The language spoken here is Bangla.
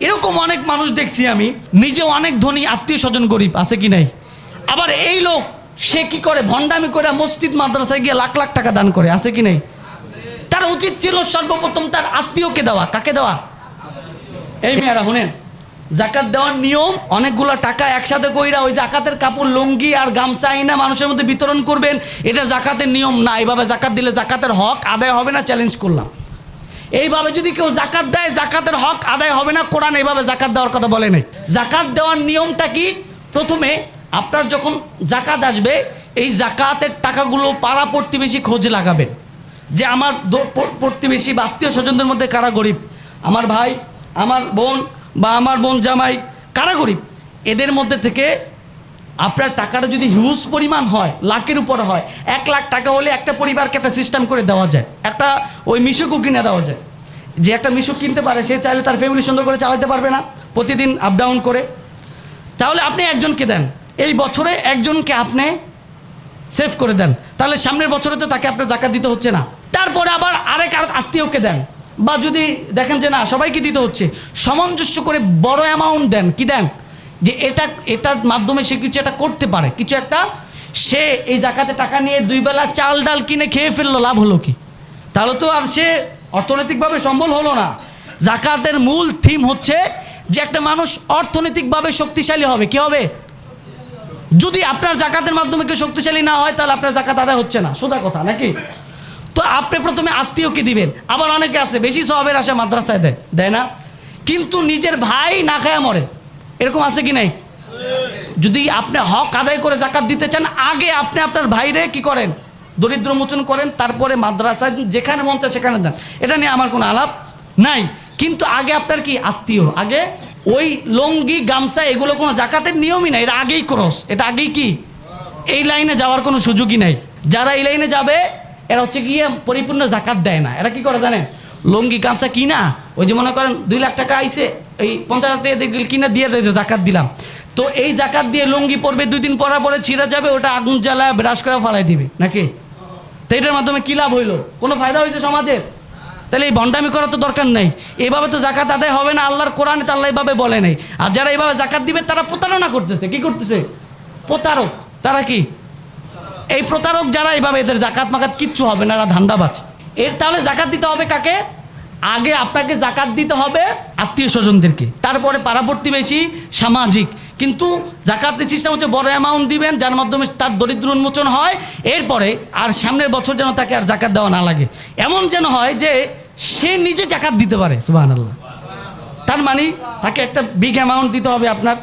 এরকম অনেক মানুষ দেখছি আমি নিজে অনেক ধনী আত্মীয় স্বজন গরিব, আছে কি নাই? আবার এই লোক, সে কি করে? ভণ্ডামি করে মসজিদ, মাদ্রাসায় গিয়ে লাখ লাখ টাকা দান করে, আছে কি নাই? তার উচিত ছিল সর্বপ্রথম তার আত্মীয়কে দেওয়া। কাকে দেওয়া? এই মেয়েরা, শুনেন। জাকাত দেওয়ার নিয়ম, অনেকগুলো টাকা একসাথে কইরা ওই জাকাতের কাপড়, লুঙ্গি আর গামছা আইনা মানুষের মধ্যে বিতরণ করবেন। এটা জাকাতের নিয়ম না এইভাবে জাকাত দিলে জাকাতের হক আদায় হবে না চ্যালেঞ্জ করলাম। এইভাবে যদি কেউ জাকাত দেয়, জাকাতের হক আদায় হবে না। কোরআন এইভাবে জাকাত দেওয়ার কথা বলে নাই। জাকাত দেওয়ার নিয়মটা কি? প্রথমে আপনার যখন জাকাত আসবে, এই জাকাতের টাকাগুলো পাড়া প্রতিবেশী খোঁজ লাগাবেন। যে আমার প্রতিবেশী বা আত্মীয় স্বজনদের মধ্যে কারা গরিব? আমার ভাই, আমার বোন বা আমার বোন জামাই, কারা গরিব? এদের মধ্যে থেকে আপনার টাকাটা যদি হিউজ পরিমাণ হয়, লাখের উপর হয়, এক লাখ টাকা হলে একটা পরিবারকে একটা সিস্টেম করে দেওয়া যায়। একটা ওই মিশুকও কিনে দেওয়া যায়। যে একটা মিশুক কিনতে পারে, সে চাইলে তার ফ্যামিলি সুন্দর করে চালাতে পারবে না, প্রতিদিন আপ ডাউন করে। তাহলে আপনি একজনকে দেন। এই বছরে একজনকে আপনি সেভ করে দেন। তাহলে সামনের বছরে তো তাকে আপনার জাকাত দিতে হচ্ছে না। তারপরে আবার আরেক আর আত্মীয়কে দেন। বা যদি দেখেন যে না, সবাইকে দিতে হচ্ছে। সামঞ্জস্য করে বড় অ্যামাউন্ট দেন। কি দেন? যে এটা, এটার মাধ্যমে সে কিছু একটা করতে পারে। কিছু একটা, সে এই জাকাতে টাকা নিয়ে দুই বেলা চাল ডাল কিনে খেয়ে ফেলল, লাভ হলো কি? তাহলে তো আর সে অর্থনৈতিকভাবে সম্বল হলো না। জাকাতের মূল থিম হচ্ছে যে একটা মানুষ অর্থনৈতিকভাবে শক্তিশালী হবে। কি হবে? যদি আপনার জাকাতের মাধ্যমে কেউ শক্তিশালী না হয়, তাহলে আপনার জাকাত আদায় হচ্ছে না। সোজা কথা, নাকি? তো আপনি প্রথমে আত্মীয়কে দিবেন? আবার অনেকে আছে, বেশি সবের আসে মাদ্রাসায় দেয় দেয় না। কিন্তু নিজের ভাই না খায় মরে। এরকম আছে কি নাই? যদি আপনি হক আদায় করে জাকাত দিতে চান, আগে আপনি আপনার ভাইরে কি করেন? দরিদ্র মোচন করেন, তারপরে মাদ্রাসায় যেখানে মন চায় সেখানে দেন এটা নিয়ে আমার কোনো আলাপ নাই। কিন্তু আগে আপনার কি? আত্মীয়। আগে ওই লঙ্গি, গামছা, এগুলো কোনো জাকাতের নিয়মই নাই। এটা আগেই ক্রস। এটা আগেই কি? এই লাইনে যাওয়ার কোনো সুযোগই নাই। যারা এই লাইনে যাবে, এরা হচ্ছে গিয়ে পরিপূর্ণ জাকাত দেয় না। এরা কি করে জানেন? লঙ্গি, গামছা কি না ওই যে মনে করেন দুই লাখ টাকা আইছে এই পঞ্চাশ হাজার টাকা দিয়ে কিনা দিয়ে দেয় জাকাত দিলাম। তো এই জাকাত দিয়ে লুঙ্গি পরবে দুই দিন পরা পরে ছিঁড়ে যাবে, ওটা আগুন জ্বালায় ব্রাশ করে ফালাই দিবে, নাকি? তো এটার মাধ্যমে কী লাভ হইল? কোনো ফায়দা হয়েছে সমাজের তাহলে এই ভণ্ডামি করার তো দরকার নেই। এভাবে তো জাকাত আদায় হবে না, আল্লাহর কোরআনে তো আল্লাহ এইভাবে বলে নেই। আর যারা এইভাবে জাকাত দিবে, তারা প্রতারণা করতেছে। কি করতেছে? প্রতারক। তারা কি? এই প্রতারক যারা এইভাবে এদের জাকাত মাকাত কিচ্ছু হবে না, এরা ধান্দাবাজ। এর তাহলে জাকাত দিতে হবে কাকে? আগে আপনাকে জাকাত দিতে হবে আত্মীয় স্বজনদেরকে। তারপরে পাড়া প্রতিবেশী সামাজিক। কিন্তু জাকাতের সিস্টেম হচ্ছে বড় অ্যামাউন্ট দিবেন, যার মাধ্যমে তার দরিদ্র উন্মোচন হয়, এরপরে আর সামনের বছর যেন তাকে আর জাকাত দেওয়া না লাগে। এমন যেন হয় যে সে নিজে জাকাত দিতে পারে সুবাহ তার মানে তাকে একটা বিগ অ্যামাউন্ট দিতে হবে আপনার।